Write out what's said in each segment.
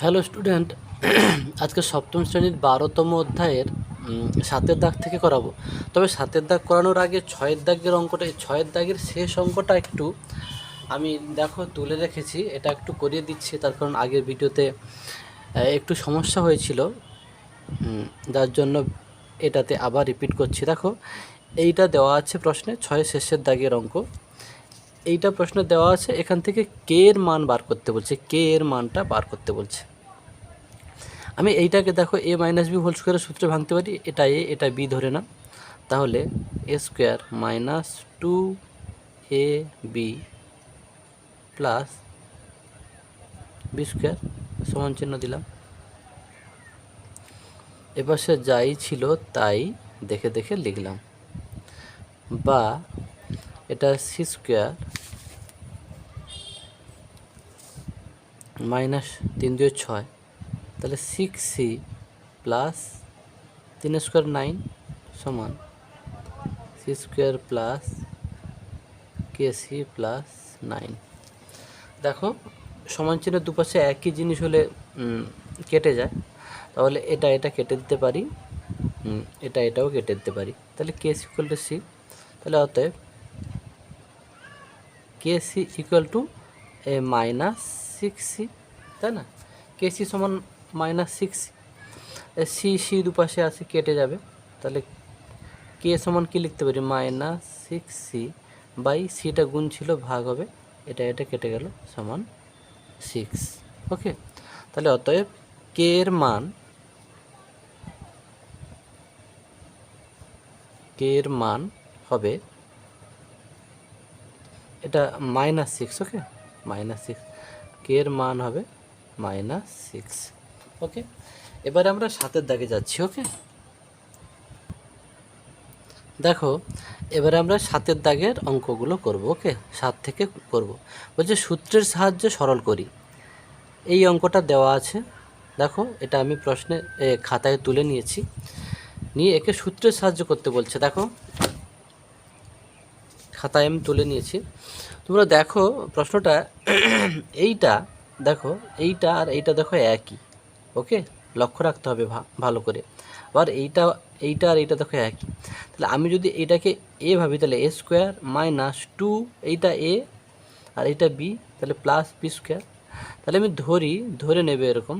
Hello student আজকে সপ্তম শ্রেণির বারোতম অধ্যায়ের সাতের দাগ থেকে করাবো। তবে সাতের দাগ করানোর আগে ছয়ের দাগের অঙ্কটা ছয়ের দাগের শেষ অঙ্কটা একটু আমি দেখো তুলে রেখেছি, এটা একটু করিয়ে দিচ্ছি, তার কারণ আগের ভিডিওতে একটু সমস্যা হয়েছিল। যার জন্য এটাতে আবার রিপিট করছি। দেখো, এইটা দেওয়া আছে প্রশ্নে, ছয় শেষের দাগের অঙ্ক। এইটা প্রশ্ন দেওয়া আছে, এখান থেকে কে এর মান বার করতে বলছে, কে এর মানটা বার করতে বলছে। আমি এইটাকে দেখো, এ মাইনাস বি হোল স্কোয়ারের সূত্রে ভাঙতে পারি, এটা এ, এটা বি ধরে না তাহলে A square minus two A B plus B square সমান চিহ্ন দিলাম। এপাশে যাই ছিল, তাই দেখে দেখে লিখলাম। বা এটা সি স্কোয়ার মাইনাস তিন দুই ছয়, তাহলে সিক্স সি প্লাস তিন স্কোয়ার নাইন সমান C square plus K C plus nine দেখো, সমান চিহ্নের দুপাশে একই জিনিস হলে কেটে যায়। তাহলে এটা এটা কেটে দিতে পারি এটা এটাও কেটে দিতে পারি। তাহলে K C equal to C তাহলে অতএব K C equal to A minus six C তাই না? কে সি সমান মাইনাস সিক্স সি সি দুপাশে আছে, কেটে যাবে। তাহলে কে সমান কি লিখতে পারি? মাইনাস সিক্স সি বাই সিটা গুণ ছিল, ভাগ হবে। এটা এটা কেটে গেল, সমান সিক্স ওকে তাহলে অতএব কে এর মান কে এর মান হবে এটা minus six okay minus six K এর মান হবে মাইনাস সিক্স। ওকে? এবারে আমরা সাতের দাগে যাচ্ছি, ওকে? দেখো, এবারে আমরা সাতের দাগের অঙ্কগুলো করব, ওকে? সাত থেকে করব। বলছে সূত্রের সাহায্যে সরল করি। এই অঙ্কটা দেওয়া আছে। দেখো, এটা আমি প্রশ্নে খাতায় তুলে নিয়েছি। নিয়ে একে সূত্রের সাহায্য করতে বলছে। দেখো, খাতায় আমি তুলে নিয়েছি। তোমরা দেখো প্রশ্নটা, এইটা, দেখো, এইটা আর এইটা দেখো একই ওকে লক্ষ্য রাখতে হবে ভালো করে। আবার এইটা এইটা আর এইটা দেখো একই। তাহলে আমি যদি এইটাকে এ ভাবি, তাহলে এ স্কোয়ার মাইনাস টু এইটা এ আর এইটা বি, তাহলে প্লাস বি স্কোয়ার তাহলে আমি ধরি, ধরে নেবে এরকম,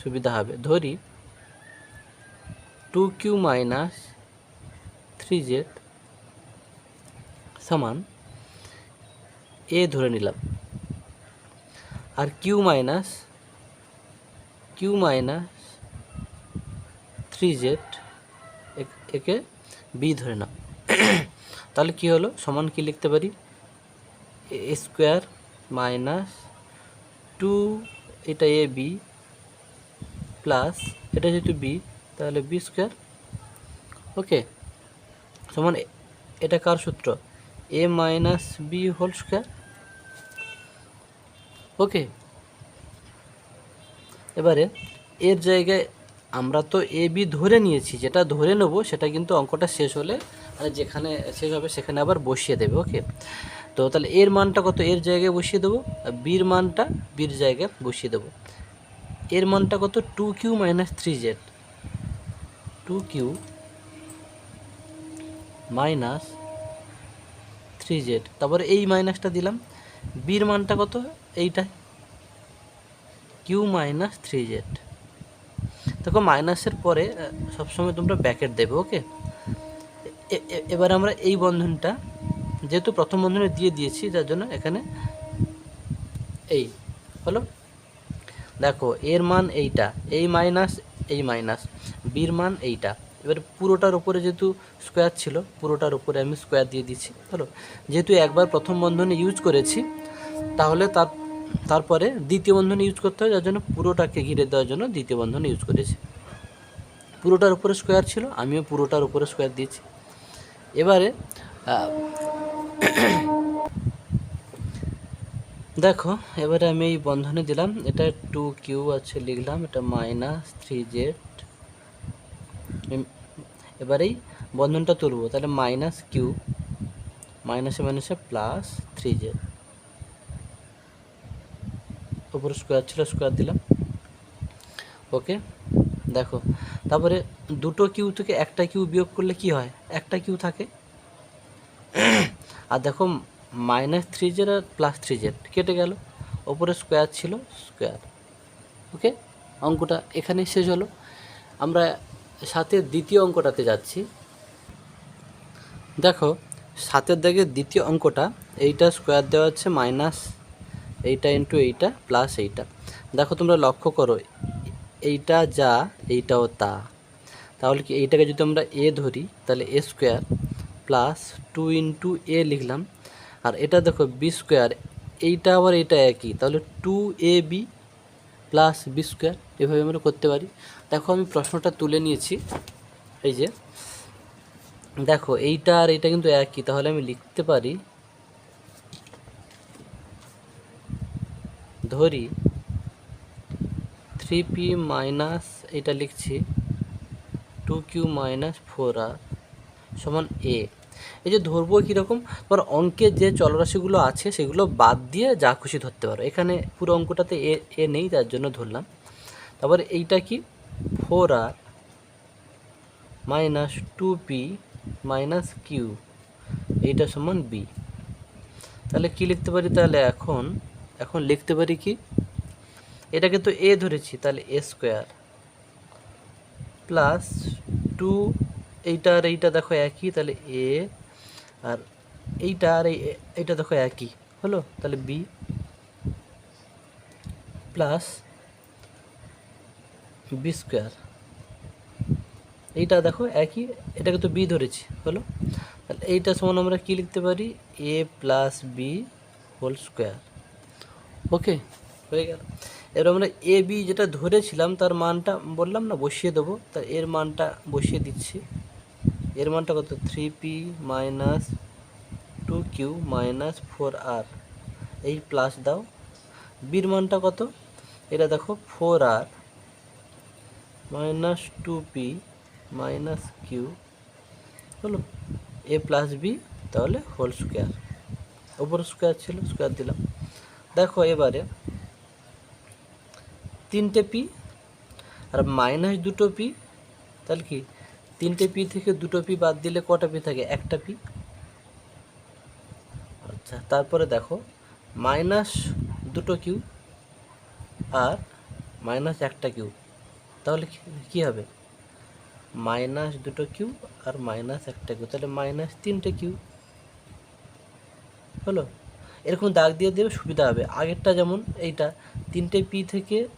সুবিধা হবে। ধরি two Q minus three Z সমান এ ধরে নিলাম। আর Q minus Q minus three Z একে বি ধরে নাও। তাহলে কি হলো? সমান কি লিখতে পারি? এ স্কোয়ার মাইনাস টু এটা এ বি প্লাস এটা যেহেতু বি তাহলে বি স্কোয়ার ওকে সমান এটা কার সূত্র? A minus B whole square okay. এবারে, এর জায়গায় আমরা তো এ, বি ধরে নিয়েছি, যেটা ধরে নেব সেটা কিন্তু অঙ্কটা শেষ হলে মানে যেখানে শেষ হবে সেখানে আবার বসিয়ে দেবে, ওকে? তো তাহলে এর মানটা কত? এর জায়গায় বসিয়ে দেবো, আর বির মানটা বির জায়গায় বসিয়ে দেবো। এর মানটা কত? Two Q minus three Z. Two Q minus three Z. তারপরে এই মাইনাসটা দিলাম বির মানটা কত? এইটা কিউ মাইনাস থ্রি জেড দেখো মাইনাসের পরে সবসময় তোমরা ব্যাকেট দেবে ওকে এবার আমরা এই বন্ধনটা, যেহেতু প্রথম বন্ধনে দিয়ে দিয়েছি, যার জন্য এখানে এই, হলো? দেখো, এর মান এইটা, এই মাইনাস এই মাইনাস বির মান এইটা। এবার পুরোটার উপরে যেহেতু স্কোয়ার ছিল, পুরোটার উপরে আমি স্কোয়ার দিয়ে দিচ্ছি, হলো? যেহেতু একবার প্রথম বন্ধনে ইউজ করেছি তাহলে তার, তারপরে দ্বিতীয় বন্ধন ইউজ করতে হয়, যার জন্য পুরোটাকে ঘিরে দেওয়ার জন্য দ্বিতীয় বন্ধন ইউজ করেছি। পুরোটার উপরে স্কোয়ার ছিল, আমিও পুরোটার উপরে স্কোয়ার দিয়েছি। এবারে দেখো, এবারে আমি এই বন্ধনে দিলাম, এটা টু কিউ আছে লিখলাম, এটা মাইনাস থ্রি জেড এবারেই বন্ধনটা তুলবো, তাহলে মাইনাস কিউ মাইনাসে মাইনাসে প্লাস থ্রি জেড উপরে স্কোয়ার ছিল স্কোয়ার দিলাম। ওকে দেখো, তারপরে দুটো কিউ থেকে একটা কিউ বিয়োগ করলে কি হয়? একটা কিউ থাকে। আর দেখো মাইনাস থ্রি জেড আর প্লাস থ্রি জেড কেটে গেল। ওপরে স্কোয়ার ছিল স্কোয়ার ওকে অঙ্কটা এখানেই শেষ হলো। আমরা সাথে দ্বিতীয় অঙ্কটাতে যাচ্ছি। দেখো, সাতের দাগের দ্বিতীয় অঙ্কটা, এইটা স্কোয়ার দেওয়া হচ্ছে মাইনাস এইটা ইন্টু এইটা প্লাস এইটা। দেখো তোমরা লক্ষ্য করো, এইটা যা, এইটাও তা। তাহলে কি এইটাকে যদি আমরা এ ধরি, তাহলে A square plus two into A লিখলাম। আর এটা দেখো বি স্কোয়ার এইটা আবার এইটা একই। তাহলে two A B plus B square এভাবে আমরা করতে পারি। দেখো আমি প্রশ্নটা তুলে নিয়েছি, এই যে। দেখো এইটা আর এইটা কিন্তু একই, তাহলে আমি লিখতে পারি ধরি থ্রি পি মাইনাস এটা লিখছি two Q minus four R সমান এ এই যে ধরবো কীরকম, তোমার অঙ্কের যে চলরাশিগুলো আছে, সেগুলো বাদ দিয়ে যা খুশি ধরতে পারো। এখানে পুরো অঙ্কটাতে এ এ নেই, তার জন্য ধরলাম। তারপরে এইটা কি? Four R minus two P minus Q এইটা সমান বি তাহলে কি লিখতে পারি তাহলে এখন? এখন লিখতে পারি কি? এটাকে তো এ ধরেছি, তাহলে এ স্কোয়ার প্লাস টু এইটা আর এইটা দেখো একই, তাহলে এ আর এইটা আর এই- এইটা দেখো একই, হলো? তাহলে বি প্লাস বি স্কোয়ার এইটা দেখো একই, এটাকে তো বি ধরেছি, হলো? তাহলে এইটা সমান আমরা কি লিখতে পারি? A plus B whole square okay হয়ে গেল। এবার আমরা এ বি যেটা ধরেছিলাম, তার মানটা বললাম না, বসিয়ে দেবো। তা এর মানটা বসিয়ে দিচ্ছি। এর মানটা কত? Three P minus two Q minus four R এই প্লাস দাও। বির মানটা কত? এটা দেখো four R minus two P minus Q হলো এ প্লাস বি তাহলে হোল স্কোয়ার ওপর স্কোয়ার ছিল স্কোয়ার দিলাম। দেখো এবারে, তিনটে পি আর মাইনাস দুটো পি, তাহলে কি? তিনটে পি থেকে দুটো পি বাদ দিলে কটা পি থাকে? একটা পি। আচ্ছা তারপরে দেখো, মাইনাস দুটো কিউ আর মাইনাস একটা কিউ। তাহলে কি- হবে? মাইনাস দুটো কিউ আর মাইনাস একটা কিউ। তাহলে মাইনাস তিনটে কিউ। হলো? এরকম দাগ দিয়ে দেবে সুবিধা হবে। আগেরটা যেমন এইটা, তিনটে পি থেকে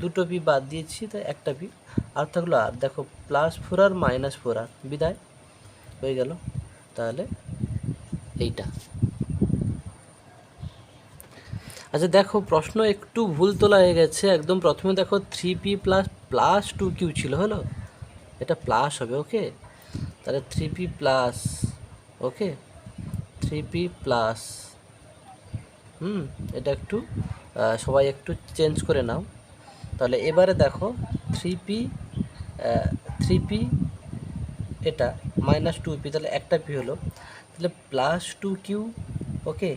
দুটো পি বাদ দিয়েছি তাই একটা পি। আর থাকল আর, দেখো plus four R minus four R, বিদায়। হয়ে গেল। তাহলে এইটা। আচ্ছা দেখো, প্রশ্ন একটু ভুল তোলা হয়ে গেছে। একদম প্রথমে দেখো three P plus plus two Q ছিল, হলো? এটা প্লাস হবে ওকে তাহলে three P plus okay three P plus হুম, এটা একটু সবাই একটু চেঞ্জ করে নাও। তাহলে এবারে দেখো থ্রি পি থ্রি পি এটা মাইনাস টু পি তাহলে একটা পি হলো। তাহলে plus two Q okay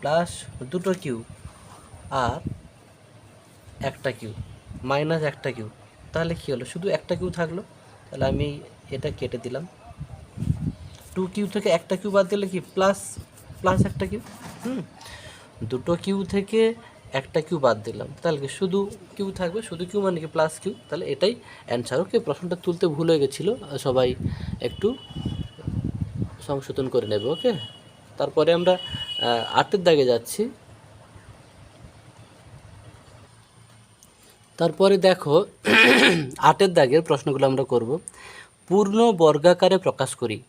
plus দুটো কিউ আর একটা কিউ মাইনাস একটা কিউ তাহলে কী হলো? শুধু একটা কিউ থাকল। তাহলে আমি এটা কেটে দিলাম। টু কিউ থেকে একটা কিউ বাদ দিলে কি? প্লাস প্লাস একটা কিউ হুম। দুটো কিউ থেকে একটা কিউ বাদ দিলাম। তাহলে কি শুধু কিউ থাকবে? শুধু কিউ মানে কি প্লাস কিউ? তাহলে এটাই অ্যান্সার ওকে প্রশ্নটা তুলতে ভুল হয়ে গেছিল। সবাই একটু সংশোধন করে নেবে ওকে তারপরে আমরা আটের দাগে যাচ্ছি। তারপরে দেখো, আটের দাগের প্রশ্নগুলো আমরা করব। পূর্ণ বর্গাকারে প্রকাশ করি।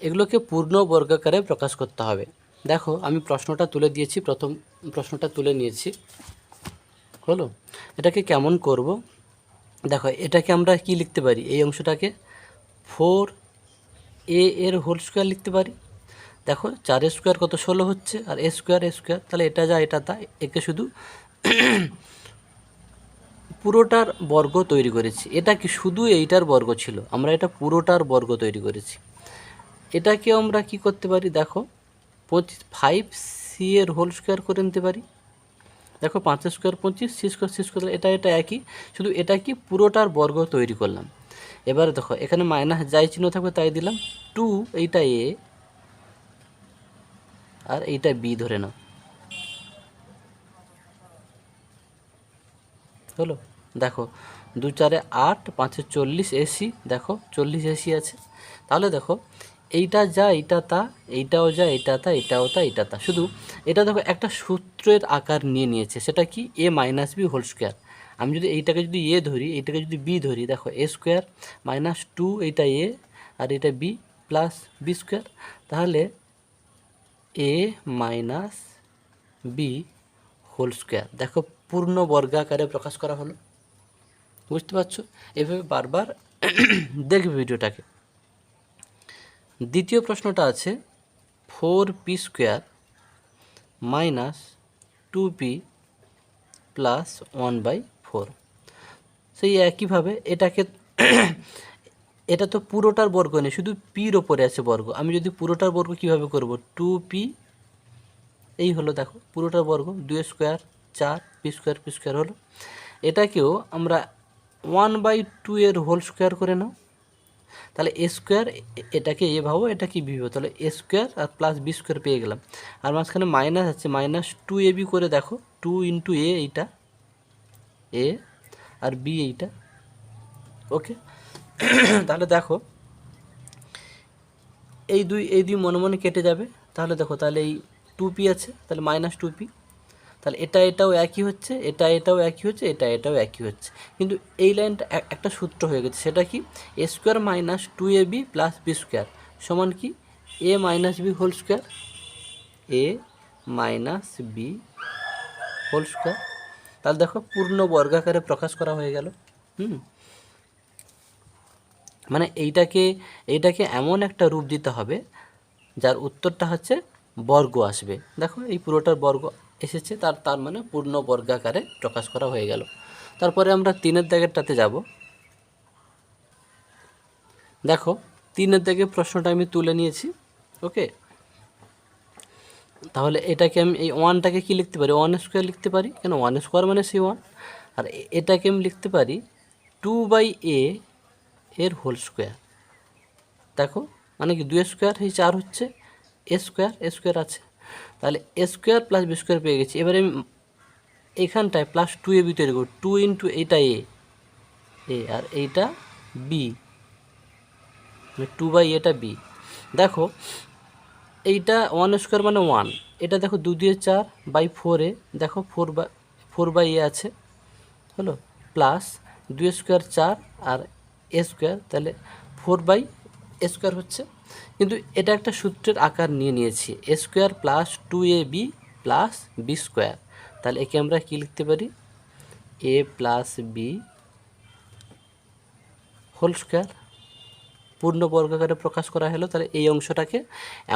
এগুলোকে পূর্ণ বর্গাকারে প্রকাশ করতে হবে। দেখো, আমি প্রশ্নটা তুলে দিয়েছি, প্রথম প্রশ্নটা তুলে নিয়েছি। হলো? এটাকে কেমন করব? দেখো, এটাকে আমরা কি লিখতে পারি? এই অংশটাকে ফোর এ এর হোল স্কোয়ার লিখতে পারি। দেখো চারের স্কোয়ার কত? ষোলো হচ্ছে, আর এ স্কোয়ার এ স্কোয়ার, তাহলে এটা যা, এটা তা, একে শুধু পুরোটার বর্গ তৈরি করেছি। এটা কি শুধু এইটার বর্গ ছিল? আমরা এটা পুরোটার বর্গ তৈরি করেছি। এটাকে আমরা কি করতে পারি? দেখো পঁচিশ ফাইভ সি এর হোল স্কোয়ার করে নিতে পারি। দেখো পাঁচ স্কোয়ার পঁচিশ সি স্কোয়ার সি স্কোয়ার এটা এটা একই। শুধু এটা কি পুরোটার বর্গ তৈরি করলাম। এবারে দেখো, এখানে মাইনাস যাই চিহ্ন থাকবে তাই দিলাম। টু এইটা এ আর এইটা বি ধরে নাও। হলো? দেখো দু চারে আট, পাঁচে চল্লিশ এসি দেখো, চল্লিশ এসি আছে। তাহলে দেখো এইটা যা, এইটা তা, এইটাও যা এটা তা এটাও তা এটা তা। শুধু এটা দেখো, একটা সূত্রের আকার নিয়ে নিয়েছে। সেটা কি? A minus B whole square আমি যদি এইটাকে যদি এ ধরি, এইটাকে যদি বি ধরি, দেখো এ স্কোয়ার মাইনাস টু এইটা এ আর এটা বি প্লাস বি স্কোয়ার তাহলে A minus B whole square দেখো, পূর্ণ বর্গাকারে প্রকাশ করা হলো। বুঝতে পারছ? এভাবে বারবার দেখবে ভিডিওটাকে। দ্বিতীয় প্রশ্নটা আছে four P square minus two P plus one by four. সেই একইভাবে এটাকে এটা তো পুরোটার বর্গ নেই, শুধু পির ওপরে আছে বর্গ। আমি যদি পুরোটার বর্গ কীভাবে করব? টু পি, এই হলো দেখো, পুরোটার বর্গ, দুই স্কোয়ার, চার, পি স্কোয়ার পি স্কোয়ার হলো। এটাকেও আমরা ওয়ান বাই টু এর হোল স্কোয়ার করে নাও। তাহলে এ স্কোয়ার এটাকে এ ভাবো, এটা কি বি ভাবো? তাহলে এ স্কোয়ার আর প্লাস বি স্কোয়ার পেয়ে গেলাম। আর মাঝখানে মাইনাস আছে মাইনাস টু এ বি করে দেখো টু ইন্টু এ এইটা এ আর বি এইটা। ওকে তাহলে দেখো, এই দুই এই দুই মনে মনে কেটে যাবে। তাহলে দেখো, তাহলে এই টু পি আছে, তাহলে মাইনাস টু পি তাহলে এটা এটাও একই হচ্ছে, এটা এটাও একই হচ্ছে, এটা এটাও একই হচ্ছে। কিন্তু এই লাইনটা এক- একটা সূত্র হয়ে গেছে, সেটা কি? A square minus two A B plus B square সমান কি? A minus B whole square A minus B whole square তাহলে দেখো পূর্ণ বর্গাকারে প্রকাশ করা হয়ে গেল, হুম? মানে এইটাকে এইটাকে এমন একটা রূপ দিতে হবে, যার উত্তরটা হচ্ছে বর্গ আসবে। দেখো এই পুরোটার বর্গ এসেছে, তার তার মানে পূর্ণ বর্গাকারে প্রকাশ করা হয়ে গেল। তারপরে আমরা তিনের দাগেরটাতে যাব। দেখো, তিনের দাগে প্রশ্নটা আমি তুলে নিয়েছি, ওকে? তাহলে এটাকে আমি, এই ওয়ানটাকে কি লিখতে পারি? ওয়ান স্কোয়ার লিখতে পারি? কেন? ওয়ান স্কোয়ার মানে সি ওয়ান। আর এটাকে আমি লিখতে পারি টু বাই এ এর হোল স্কোয়ার। দেখো মানে কি, দুই স্কোয়ার, এই চার হচ্ছে, এ স্কোয়ার এ স্কোয়ার আছে। তাহলে A square plus B square পেয়ে গেছি। এবারে আমি এখানটায় প্লাস টু এ বি তৈরি করব। টু ইন্টু এইটা এ এ আর এইটা বি টু বাই এটা বি দেখো, এইটা ওয়ান স্কোয়ার মানে ওয়ান এটা দেখো দু দিয়ে চার বাই ফোরে দেখো four by four by A আছে। হলো? প্লাস দুই স্কোয়ার চার আর এ স্কোয়ার তাহলে ফোর বাই এ স্কোয়ার হচ্ছে কিন্তু এটা একটা সূত্রের আকার নিয়ে নিয়েছি। A square plus two A B plus B square তাহলে একে আমরা কী লিখতে পারি? A plus B whole square পূর্ণ বর্গাকারে প্রকাশ করা হলো, তাহলে এই অংশটাকে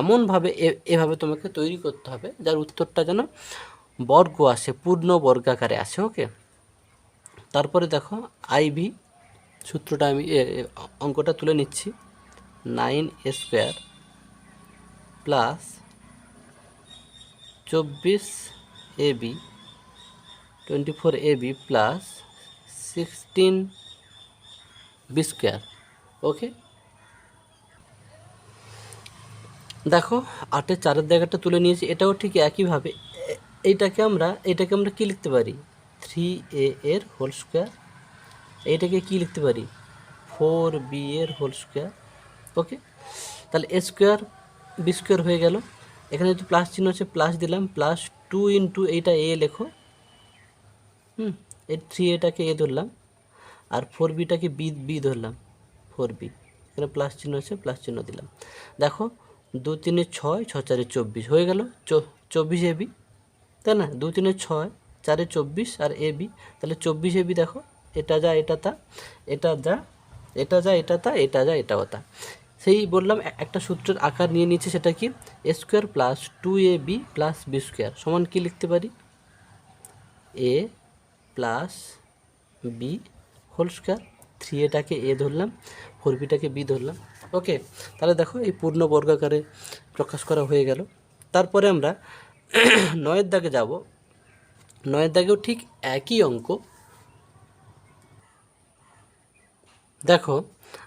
এমনভাবে এভাবে তোমাকে তৈরি করতে হবে, যার উত্তরটা যেন বর্গ আসে পূর্ণ বর্গাকারে আসে ওকে তারপরে দেখো আইভি সূত্রটা আমি অঙ্কটা তুলে নিচ্ছি। নাইন স্কোয়ার প্লাস চব্বিশ A B twenty four A B plus sixteen B square, okay? দেখো, আটের চারের জায়গাটা তুলে নিয়েছি, এটাও ঠিক একইভাবে। এইটাকে আমরা, এটাকে আমরা কী লিখতে পারি? থ্রি এ এর হোল স্কোয়ার। এইটাকে কী লিখতে পারি? ফোর বি এর হোল স্কোয়ার। ওকে? তাহলে এ স্কোয়ার বি স্কোয়ার হয়ে গেল। এখানে যদি প্লাস চিহ্ন আছে প্লাস দিলাম প্লাস টু ইন্টু এইটা এ লেখো। হুম, এই থ্রি এটাকে এ ধরলাম। আর ফোর বিটাকে বি বি ধরলাম। ফোর বি এখানে প্লাস চিহ্ন আছে প্লাস চিহ্ন দিলাম। দেখো দু তিনে ছয় ছ চারে চব্বিশ। হয়ে গেল চব্বিশ এ বি তাই না? দু তিনে ছয়, চারে চব্বিশ আর এ বি তাহলে চব্বিশ এ বি দেখো, এটা যা, এটা তা, এটা যা এটা যা, এটা তা, এটা যা, এটাও তা। সেই বললাম একটা সূত্রের আকার নিয়ে নিচ্ছে সেটা কি? A square plus two A B plus B square সমান কী লিখতে পারি? A plus B whole square three এটাকে এ ধরলাম ফোর বিটাকে বি ধরলাম। ওকে তাহলে দেখো এই পূর্ণ বর্গাকারে প্রকাশ করা হয়ে গেল। তারপরে আমরা নয়ের দাগে যাব। নয়ের দাগেও ঠিক একই অঙ্ক। দেখো,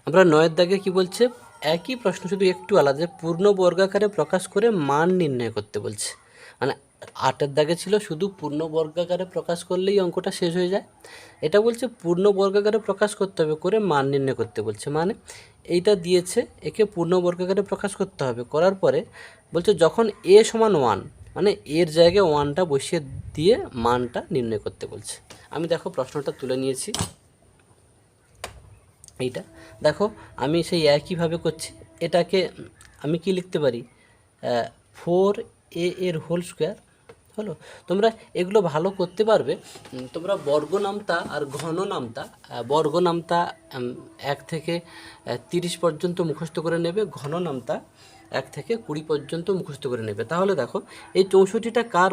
আমরা নয়ের দাগে কি বলছে? একই প্রশ্ন শুধু একটু আলাদা পূর্ণ বর্গাকারে প্রকাশ করে মান নির্ণয় করতে বলছে। মানে আটের দাগে ছিল শুধু পূর্ণ বর্গাকারে প্রকাশ করলেই অঙ্কটা শেষ হয়ে যায়। এটা বলছে পূর্ণ বর্গাকারে প্রকাশ করতে হবে করে মান নির্ণয় করতে বলছে। মানে এইটা দিয়েছে, একে পূর্ণ বর্গাকারে প্রকাশ করতে হবে। করার পরে বলছে যখন এ সমান ওয়ান মানে এর জায়গায় ওয়ানটা বসিয়ে দিয়ে মানটা নির্ণয় করতে বলছে। আমি দেখো প্রশ্নটা তুলে নিয়েছি। এইটা। দেখো, আমি সেই একইভাবে করছি। এটাকে আমি কি লিখতে পারি? ফোর এ এর হোল স্কোয়ার হলো? তোমরা এগুলো ভালো করতে পারবে। তোমরা বর্গ নামতা আর ঘন নামতা বর্গ নামতা এক থেকে তিরিশ পর্যন্ত মুখস্থ করে নেবে। ঘন নামতা এক থেকে কুড়ি পর্যন্ত মুখস্থ করে নেবে। তাহলে দেখো, এই চৌষট্টিটা কার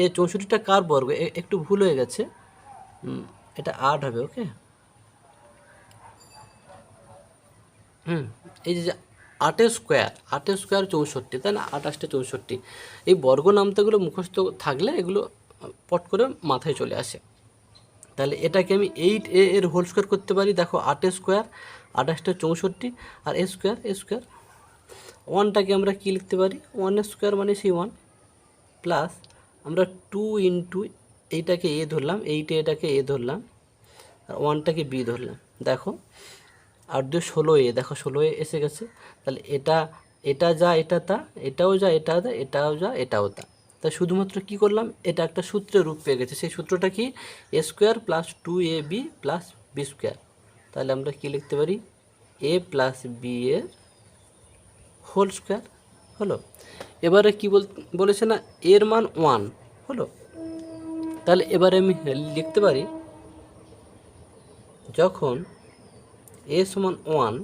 এই চৌষট্টিটা কার বর্গ? একটু ভুল হয়ে গেছে। এটা আট হবে ওকে হুম, এই যে আটের স্কোয়ার আটের স্কোয়ার চৌষট্টি, তাই না? আঠাশটা চৌষট্টি। এই বর্গ নামতাগুলো মুখস্থ থাকলে এগুলো পট করে মাথায় চলে আসে। তাহলে এটাকে আমি এইট এ এর হোল স্কোয়ার করতে পারি। দেখো আটের স্কোয়ার, আঠাশটা চৌষট্টি আর এ স্কোয়ার এ স্কোয়ার। ওয়ানটাকে আমরা কী লিখতে পারি? ওয়ানের স্কোয়ার মানে সেই ওয়ান। প্লাস আমরা টু ইন্টু এইটাকে এ ধরলাম, এইটে এটাকে এ ধরলাম, আর ওয়ানটাকে বি ধরলাম। দেখো আর দুই ষোলো এ দেখো ষোলো এ এসে গেছে। তাহলে এটা এটা যা, এটা তা, এটাও যা এটা যা এটাও যা, এটাও তা। তা শুধুমাত্র কি করলাম? এটা একটা সূত্রের রূপ পেয়ে গেছে। সেই সূত্রটা কি? A square plus two A B plus B square তাহলে আমরা কি লিখতে পারি? এ প্লাস বি এর হোল স্কোয়ার হলো? এবারে কি বল, বলেছে না? এর মান ওয়ান হলো? তাহলে এবারে আমি লিখতে পারি, যখন এ সমান ওয়ান।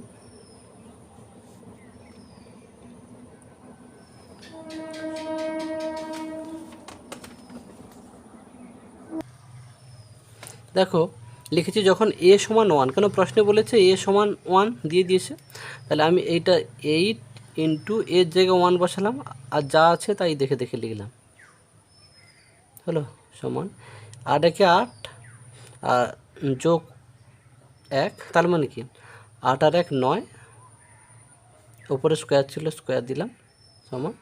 দেখো, লিখেছি যখন এ সমান ওয়ান, কেন প্রশ্নে বলেছে এ সমান ওয়ান দিয়ে দিয়েছে? তাহলে আমি এইটা এইট ইন্টু এর জায়গায় ওয়ান বসালাম, আর যা আছে তাই দেখে দেখে লিখলাম। হলো সমান। আট একে আট, আর যোগ এক, তার মানে কি? আট আর এক নয়, উপরে স্কোয়ার ছিল স্কোয়ার দিলাম, সমান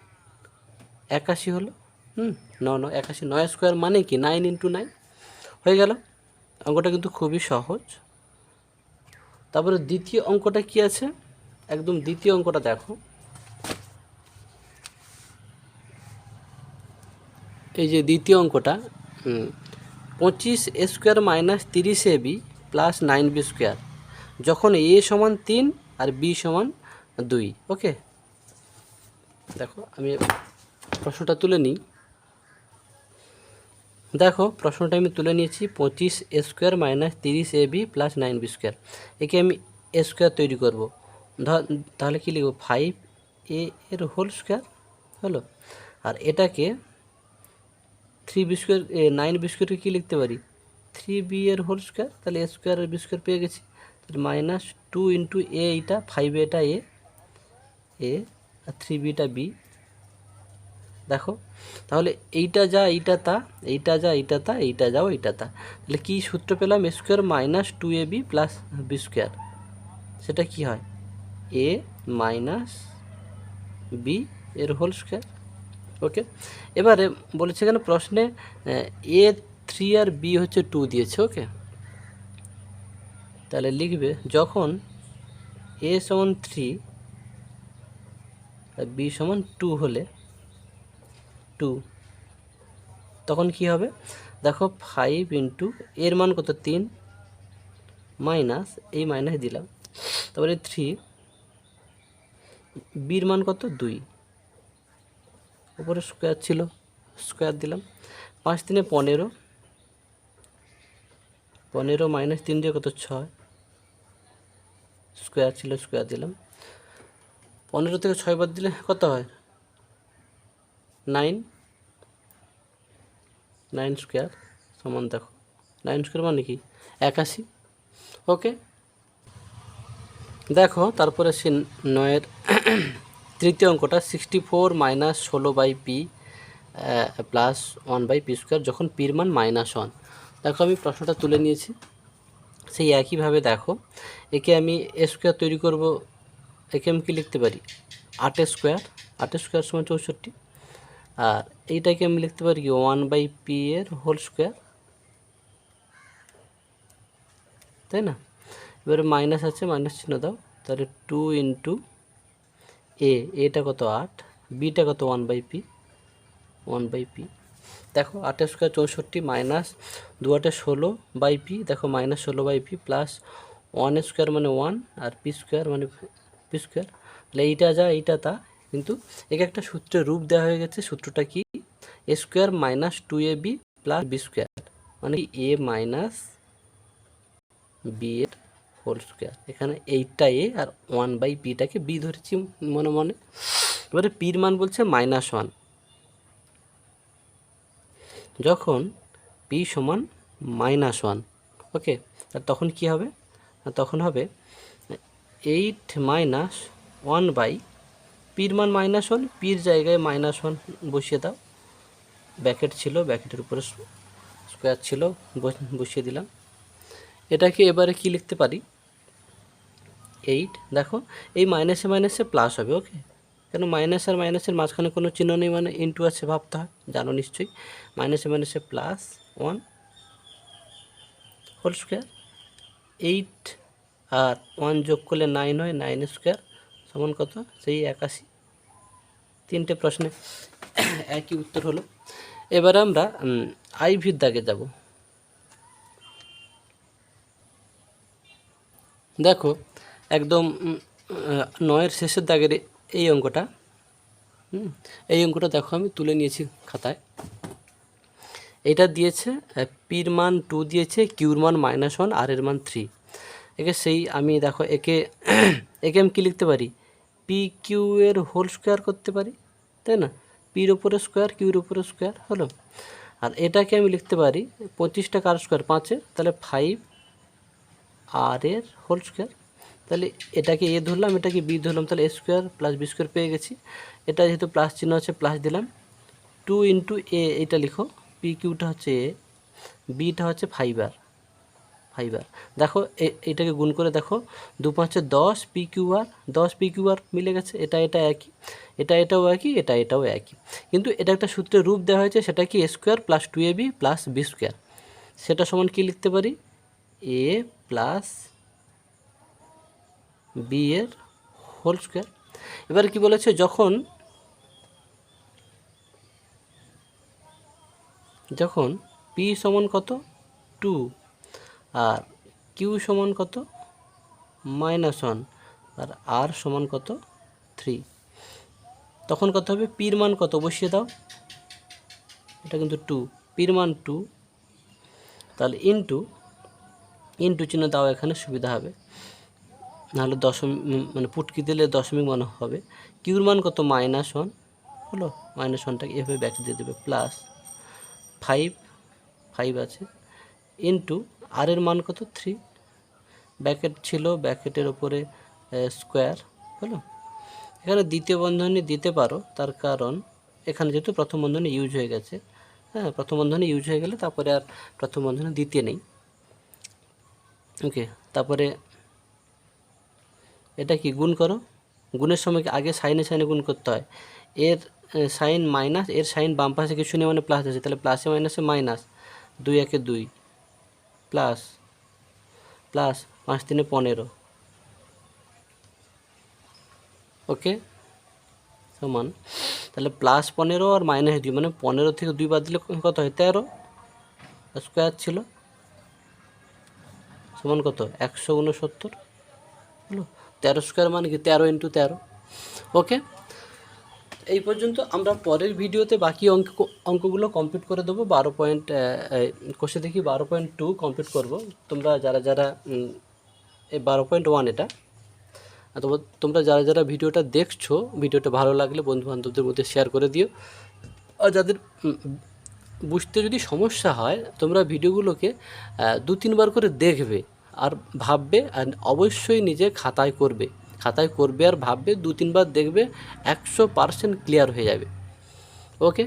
একাশি হলো, হুম, ন ন, একাশি, নয় স্কোয়ার মানে কি? নাইন ইন্টু নাইন হয়ে গেল। অঙ্কটা কিন্তু খুবই সহজ। তারপরে দ্বিতীয় অঙ্কটা কি আছে? একদম দ্বিতীয় অঙ্কটা দেখো। এই যে দ্বিতীয় অঙ্কটা পঁচিশ স্কোয়ার মাইনাস তিরিশ A B plus nine B square যখন এ সমান তিন আর বি সমান দুই ওকে দেখো, আমি প্রশ্নটা তুলে নিই। দেখো, প্রশ্নটা আমি তুলে নিয়েছি, পঁচিশ এ স্কোয়ার মাইনাস তিরিশ A B plus nine B square একে আমি এ স্কোয়ার তৈরি করব। তাহলে কী লিখব? ফাইভ এ এর হোল স্কোয়ার হলো? আর এটাকে three B square nine B স্কোয়ারকে কী লিখতে পারি? থ্রি বি এর হোল স্কোয়ার তাহলে এ স্কোয়ার বি স্কোয়ার পেয়ে গেছি। তাহলে মাইনাস টু ইন্টু এ এইটা ফাইভ এটা এ এ আর থ্রি বিটা বি দেখো, তাহলে এইটা যা, এইটা তা, এইটা যা, এইটা তা, এইটা যাও, এইটা তা। তাহলে কী সূত্র পেলাম? A square minus two A B plus B square সেটা কি হয়? এ মাইনাস বি এর হোল স্কোয়ার ওকে এবারে বলেছে এখানে প্রশ্নে এ থ্রি আর বি হচ্ছে টু দিয়েছে ওকে তাহলে লিখবে, যখন এ সমান থ্রি আর বি সমান টু হলে টু তখন কি হবে? দেখো ফাইভ ইন্টু এর মান কত? তিন মাইনাস এই মাইনাস দিলাম। তারপরে থ্রি বির মান কত? দুই। উপরে স্কোয়ার ছিল স্কোয়ার দিলাম। পাঁচ তিনে পনেরো পনেরো মাইনাস তিন দিয়ে কত? ছয়। স্কোয়ার ছিল স্কোয়ার দিলাম। পনেরো থেকে ছয় বাদ দিলে কত হয়? নাইন নাইন স্কোয়ার সমান দেখো। নাইন স্কোয়ার মানে কি? একাশি। ওকে দেখো, তারপরে সে নয়ের। তৃতীয় অঙ্কটা সিক্সটি ফোর মাইনাস ষোলো by P plus one by P square যখন পির মান মাইনাস ওয়ান দেখো, আমি প্রশ্নটা তুলে নিয়েছি। সেই একইভাবে দেখো, একে আমি এ স্কোয়ার তৈরি করব, একে আমি কি লিখতে পারি? আটের স্কোয়ার আটের স্কোয়ার সমান চৌষট্টি। আর এইটাকে আমি লিখতে পারি কি, ওয়ান বাই পি এর হোল স্কোয়ার। তাই না? এবারে মাইনাস আছে, মাইনাস চিহ্ন দাও। তাহলে টু ইন্টু এ এটা কত আট বিটা কত one by p? One by p. দেখো আটের স্কোয়ার চৌষট্টি মাইনাস দু আটে ষোলো বাই পি দেখো মাইনাস ষোলো by p plus one square মানে ওয়ান আর পি স্কোয়ার মানে পি স্কোয়ার তাহলে এইটা যা, এইটা তা। কিন্তু একে একটা সূত্রের রূপ দেওয়া হয়ে গেছে, সূত্রটা কি? A square minus two a b plus b square মানে এ মাইনাস বি এর হোল স্কোয়ার এখানে এইটটা এ আর ওয়ান বাই পিটাকে বি ধরেছি মনে মনে। এবারে পির মান বলছে মাইনাস ওয়ান যখন পি সমান মাইনাস ওয়ান ওকে আর তখন কি হবে? তখন হবে এইট মাইনাস ওয়ান বাই পির মান মাইনাস ওয়ান পির জায়গায় মাইনাস ওয়ান বসিয়ে দাও। ব্যাকেট ছিল ব্যাকেটের উপরে স্কোয়ার ছিল, বস- বসিয়ে দিলাম। এটাকে এবারে কি লিখতে পারি? এইট দেখো, এই মাইনাসে মাইনাসে প্লাস হবে ওকে কেন মাইনাস আর মাইনাসের মাঝখানে কোনো চিহ্ন নেই মানে ইন্টু আছে ভাবতে হয় জানো নিশ্চয়ই। মাইনাসে মাইনাসে plus one whole square eight আর ওয়ান যোগ করলে নাইন হয় নাইন স্কোয়ার সমান কত? সেই একাশি। তিনটে প্রশ্নে একই উত্তর হলো। এবার আমরা আইভির দাগে যাব। দেখো, একদম নয়ের শেষের দাগের এই অঙ্কটা হুম, এই অঙ্কটা দেখো আমি তুলে নিয়েছি খাতায়। এটা দিয়েছে পির মান টু দিয়েছে কিউর মান মাইনাস ওয়ান আর এর মান থ্রি। একে সেই আমি দেখো একে একে আমি কী লিখতে পারি? পি কিউ এর হোল স্কোয়ার করতে পারি তাই না? পির ওপরে স্কোয়ার কিউর ওপরে স্কোয়ার হলো? আর এটাকে আমি লিখতে পারি পঁচিশটা কার স্কোয়ার? পাঁচের তাহলে ফাইভ আর এর হোল স্কোয়ার তাহলে এটাকে এ ধরলাম, এটাকে বি ধরলাম, তাহলে a square plus b square পেয়ে গেছি। এটা যেহেতু প্লাস চিহ্ন আছে প্লাস দিলাম। টু ইন্টু এ এটা লিখো পি কিউটা হচ্ছে এ বিটা হচ্ছে ফাইবার ফাইবার দেখো এটাকে গুণ করে দেখো, দু পাঁচে দশ পি কিউ আর দশ পি কিউ আর মিলে গেছে, এটা এটা একই, এটা এটাও একই, এটা এটাও একই। কিন্তু এটা একটা সূত্রের রূপ দেওয়া হয়েছে, সেটা কি a square plus two a b plus b square সেটা সমান কি লিখতে পারি? এ প্লাস বি এর হোল স্কোয়ার। এবার কি বলেছে? যখন যখন পি সমান কত? টু আর কিউ সমান কত? মাইনাস ওয়ান আর আর সমান কত? থ্রি তখন কত হবে? পির মান কত? বসিয়ে দাও। এটা কিন্তু টু পির মান টু তাহলে ইনটু ইনটু চিহ্ন দাও এখানে, সুবিধা হবে। নাহলে দশমিক মানে পুটকি দিলে দশমিক মনে হবে। কিউর মান কত? Minus one. হলো? মাইনাস ওয়ানটাকে এভাবে ব্যাক দিয়ে দেবে। প্লাস ফাইভ ফাইভ আছে। ইন্টু আর এর মান কত? থ্রি। ব্যাকেট ছিল, ব্যাকেটের ওপরে স্কোয়ার। হলো? এখানে দ্বিতীয় বন্ধনী দিতে পারো। তার কারণ এখানে যেহেতু প্রথম বন্ধনী ইউজ হয়ে গেছে হ্যাঁ প্রথম বন্ধনী ইউজ হয়ে গেলে তারপরে আর প্রথম বন্ধনী দিতে নেই। ওকে তারপরে এটা কি গুণ করো? গুণের সময় কি আগে সাইনে সাইনে গুণ করতে হয়? এর সাইন মাইনাস, এর সাইন বাম পাশে কিছু নেই মানে প্লাস আছে, তাহলে প্লাসে মাইনাসে মাইনাস দুই একে দুই। প্লাস প্লাস পাঁচ তিনে পনেরো। ওকে সমান। তাহলে প্লাস পনেরো আর মাইনাস দুই মানে পনেরো থেকে দুই বাদ দিলে কত হয়? তেরো। স্কোয়ার ছিল? সমান কত? একশো উনসত্তর। হলো? তেরো স্কোয়ার মানে কি? তেরো ইন্টু তেরো। ওকে এই পর্যন্ত আমরা পরের ভিডিওতে বাকি অঙ্ক, অঙ্কগুলো কমপ্লিট করে দেবো। বারো পয়েন্ট কোষে দেখি বারো পয়েন্ট টু কমপ্লিট করব। তোমরা যারা যারা এই বারো পয়েন্ট ওয়ান এটা তোমার যারা যারা ভিডিওটা দেখছ, ভিডিওটা ভালো লাগলে বন্ধু বান্ধবদের মধ্যে শেয়ার করে দিও। আর যাদের বুঝতে যদি সমস্যা হয়, তোমরা ভিডিওগুলোকে দু তিনবার করে দেখবে। আর ভাববে আর অবশ্যই নিজে খাতায় করবে। খাতায় করবে আর ভাববে দু তিনবার দেখবে একশো পার্সেন্ট ক্লিয়ার হয়ে যাবে। ওকে